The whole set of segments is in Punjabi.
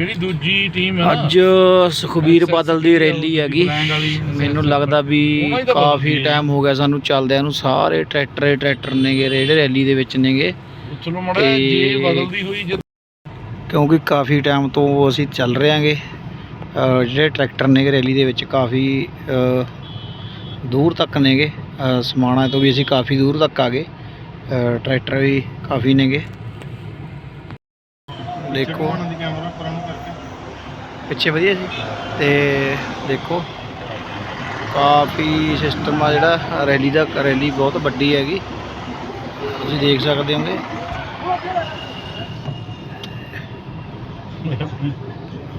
ਜਿਹੜੀ ਦੂਜੀ ਟੀਮ ਹੈ ਅੱਜ ਸੁਖਬੀਰ ਬਾਦਲ ਦੀ ਰੈਲੀ ਹੈਗੀ। ਮੈਨੂੰ ਲੱਗਦਾ ਵੀ ਕਾਫੀ। ਟਾਈਮ ਹੋ ਗਿਆ ਸਾਨੂੰ ਚੱਲਦਿਆਂ ਨੂੰ ਸਾਰੇ ਟਰੈਕਟਰ ਟਰੈਕਟਰ ਨੇਗੇ ਜਿਹੜੇ ਰੈਲੀ ਦੇ ਵਿੱਚ ਨੇਗੇ। ਚਲੋ ਮੜਾ ਤੇ- ਜੇ ਬਦਲਦੀ ਹੋਈ ਜਦ ਕਿਉਂਕਿ ਕਾਫੀ ਟਾਈਮ ਤੋਂ ਅਸੀਂ ਚੱਲ ਰਹੇ ਹਾਂਗੇ। ਜਿਹੜੇ ਟਰੈਕਟਰ ਨੇਗੇ ਰੈਲੀ ਦੇ ਵਿੱਚ ਕਾਫੀ ਦੂਰ ਤੱਕ ਨੇਗੇ। ਸਮਾਣਾ ਤੋਂ ਵੀ ਅਸੀਂ ਕਾਫੀ ਦੂਰ ਤੱਕ ਆ ਗਏ ਟਰੈਕਟਰ ਵੀ ਕਾਫੀ ਨੇਗੇ। ਦੇਖੋ। ਪਿੱਛੇ ਵਧੀਆ ਸੀ ਤੇ ਦੇਖੋ ਕਾਫੀ ਸਿਸਟਮ ਆ ਜਿਹੜਾ ਰੈਲੀ ਦਾ ਰੈਲੀ ਬਹੁਤ ਵੱਡੀ ਹੈਗੀ। ਤੁਸੀਂ ਦੇਖ ਸਕਦੇ ਹੋਗੇ।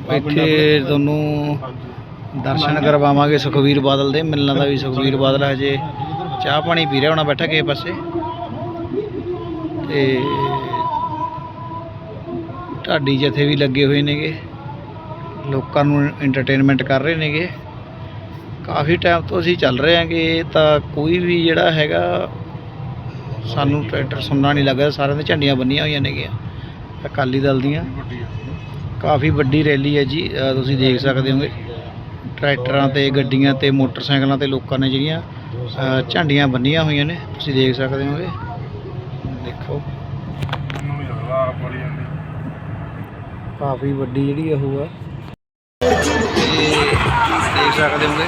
ਇੱਥੇ ਤੁਹਾਨੂੰ ਦਰਸ਼ਨ ਕਰਵਾਵਾਂਗੇ ਸੁਖਵੀਰ ਬਾਦਲ ਦੇ। ਮਿਲਣਾ ਦਾ ਵੀ ਸੁਖਵੀਰ ਬਾਦਲ ਹਜੇ ਚਾਹ ਪਾਣੀ ਪੀ ਰਿਹਾ ਹੋਣਾ ਬੈਠਾ ਕਿਸੇ ਪਾਸੇ। ਤੇ ਢਾਡੀ ਜਥੇ ਵੀ ਲੱਗੇ ਹੋਏ ਨੇਗੇ। ਲੋਕਾਂ ਨੂੰ ਐਂਟਰਟੇਨਮੈਂਟ ਕਰ ਰਹੇ ਨੇਗੇ। ਕਾਫੀ ਟਾਈਮ ਤੋਂ ਅਸੀਂ ਚੱਲ ਰਹੇ ਹਾਂਗੇ। ਤਾਂ ਕੋਈ ਵੀ ਜਿਹੜਾ ਹੈਗਾ, ਸਾਨੂੰ ਟਰੈਕਟਰ ਸੁਣਨਾ ਨਹੀਂ ਲੱਗਾ ਸਾਰਿਆਂ ਦੇ ਝੰਡੀਆਂ ਬੰਨੀਆਂ ਹੋਈਆਂ ਨੇਗੀਆਂ, ਅਕਾਲੀ ਦਲ ਦੀਆਂ। ਕਾਫੀ ਵੱਡੀ ਰੈਲੀ ਹੈ ਜੀ ਤੁਸੀਂ ਦੇਖ ਸਕਦੇ ਹੋਗੇ। ਟਰੈਕਟਰਾਂ ਤੇ, ਗੱਡੀਆਂ ਤੇ, ਮੋਟਰਸਾਈਕਲਾਂ ਤੇ ਲੋਕਾਂ ਨੇ ਜਿਹੜੀਆਂ ਝੰਡੀਆਂ ਬੰਨੀਆਂ ਹੋਈਆਂ ਨੇ। ਤੁਸੀਂ ਦੇਖ ਸਕਦੇ ਹੋਗੇ। ਦੇਖੋ ਮੈਨੂੰ ਨਹੀਂ ਲੱਗਦਾ ਆਪ ਵਾਲੀ ਜਾਂਦੀ ਕਾਫੀ ਵੱਡੀ ਜਿਹੜੀ ਉਹ ਆ। ਤੇ ਦੇਖ ਸਕਦੇ ਹੋਗੇ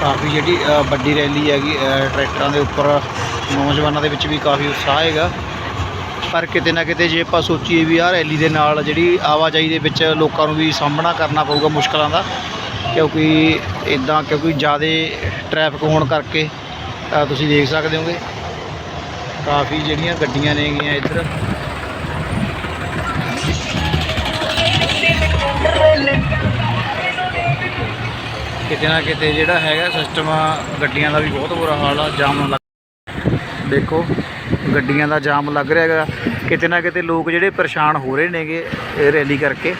ਕਾਫੀ ਜਿਹੜੀ ਵੱਡੀ ਰੈਲੀ ਹੈਗੀ ਟਰੈਕਟਰਾਂ ਦੇ ਉੱਪਰ। ਨੌਜਵਾਨਾਂ ਦੇ ਵਿੱਚ ਵੀ ਕਾਫੀ ਉਤਸ਼ਾਹ ਹੈਗਾ। ਪਰ ਕਿਤੇ ਨਾ ਕਿਤੇ ਜੇ ਆਪਾਂ ਸੋਚੀਏ ਵੀ ਆਹ ਰੈਲੀ ਦੇ ਨਾਲ ਜਿਹੜੀ ਆਵਾਜਾਈ ਦੇ ਵਿੱਚ ਲੋਕਾਂ ਨੂੰ ਵੀ ਸਾਹਮਣਾ ਕਰਨਾ ਪਊਗਾ ਮੁਸ਼ਕਲਾਂ ਦਾ, ਕਿਉਂਕਿ ਇਦਾਂ ਕਿਉਂਕਿ ਜ਼ਿਆਦਾ ਟ੍ਰੈਫਿਕ ਹੋਣ ਕਰਕੇ ਤੁਸੀਂ ਦੇਖ ਸਕਦੇ ਹੋਗੇ। ਕਾਫੀ ਜਿਹੜੀਆਂ ਗੱਡੀਆਂ ਨੇਗੀਆਂ ਇੱਧਰ। ਕਿਤੇ ਨਾ ਕਿਤੇ ਜਿਹੜਾ ਹੈਗਾ ਸਿਸਟਮ ਗੱਡੀਆਂ ਦਾ ਵੀ ਬਹੁਤ ਬੁਰਾ ਹਾਲ ਆ, ਜਾਮ ਲੱਗ ਦੇਖੋ, ਗੱਡੀਆਂ ਦਾ ਜਾਮ ਲੱਗ ਰਿਹਾ ਹੈਗਾ। ਕਿਤੇ ਨਾ ਕਿਤੇ ਲੋਕ ਜਿਹੜੇ ਪਰੇਸ਼ਾਨ ਹੋ ਰਹੇ ਨੇਗੇ ਇਹ ਰੈਲੀ ਕਰਕੇ।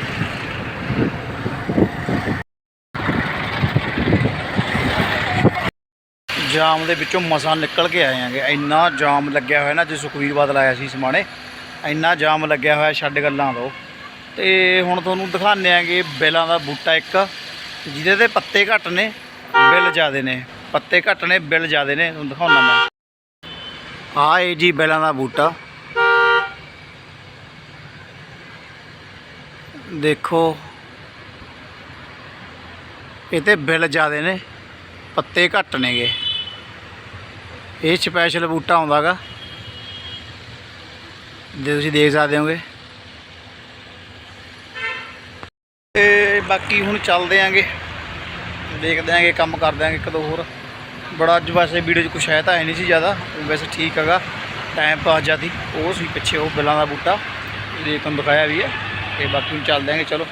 ਜਾਮ ਦੇ ਵਿੱਚੋਂ ਮਸਾਂ ਨਿਕਲ ਕੇ ਆਏ ਆਂਗੇ ਇੰਨਾ ਜਾਮ ਲੱਗਿਆ ਹੋਇਆ ਨਾ ਜੇ ਸੁਖਵੀਰ ਬਾਦਲ ਆਇਆ ਸੀ ਸਮਾਣੇ ਇੰਨਾ ਜਾਮ ਲੱਗਿਆ ਹੋਇਆ ਛੱਡ ਗੱਲਾਂ ਦੋ ਤੇ ਹੁਣ ਤੁਹਾਨੂੰ ਦਿਖਾਉਂਦੇ ਆਂਗੇ ਬੇਲਾਂ ਦਾ ਬੂਟਾ ਇੱਕ, ਜਿਹਦੇ ਤੇ ਪੱਤੇ ਘੱਟ ਨੇ, ਬਿੱਲ ਜ਼ਿਆਦੇ ਨੇ। ਪੱਤੇ ਘੱਟ ਨੇ, ਬਿੱਲ ਜ਼ਿਆਦੇ ਨੇ, ਤੁਹਾਨੂੰ ਦਿਖਾਉਣਾ ਮੈਂ। ਆਹ ਇਹ ਜੀ ਬੇਲਾਂ ਦਾ ਬੂਟਾ। ਦੇਖੋ, ਇਹ ਤੇ ਬਿੱਲ ਜ਼ਿਆਦੇ ਨੇ, ਪੱਤੇ ਘੱਟ ਨੇਗੇ। ਇਹ ਸਪੈਸ਼ਲ ਬੂਟਾ ਆਉਂਦਾਗਾ ਜੇ ਤੁਸੀਂ ਦੇਖ ਸਕਦੇ ਹੋਗੇ। ਤੇ ਬਾਕੀ ਹੁਣ ਚੱਲਦੇ ਆਂਗੇ। ਦੇਖਦੇ ਆਂਗੇ, ਕੰਮ ਕਰਦੇ ਆਂਗੇ ਇੱਕ ਦੋ ਹੋਰ। ਬੜਾ ਅੱਜ ਵੈਸੇ ਵੀਡੀਓ 'ਚ ਕੁਛ ਹੈ ਤਾਂ ਹੈ ਨਹੀਂ ਸੀ ਜ਼ਿਆਦਾ। ਵੈਸੇ ਠੀਕ ਹੈਗਾ। ਟਾਈਮ ਪਾਸ ਜਿਆਦੀ। ਉਹ ਸੀ ਪਿੱਛੇ ਉਹ ਬਿੱਲਾਂ ਦਾ ਬੂਟਾ। ਇਹ ਤੁਹਾਨੂੰ ਦਿਖਾਇਆ ਵੀ ਹੈ। ਤੇ ਬਾਕੀ ਹੁਣ ਚੱਲਦੇ ਆਂਗੇ, ਚਲੋ।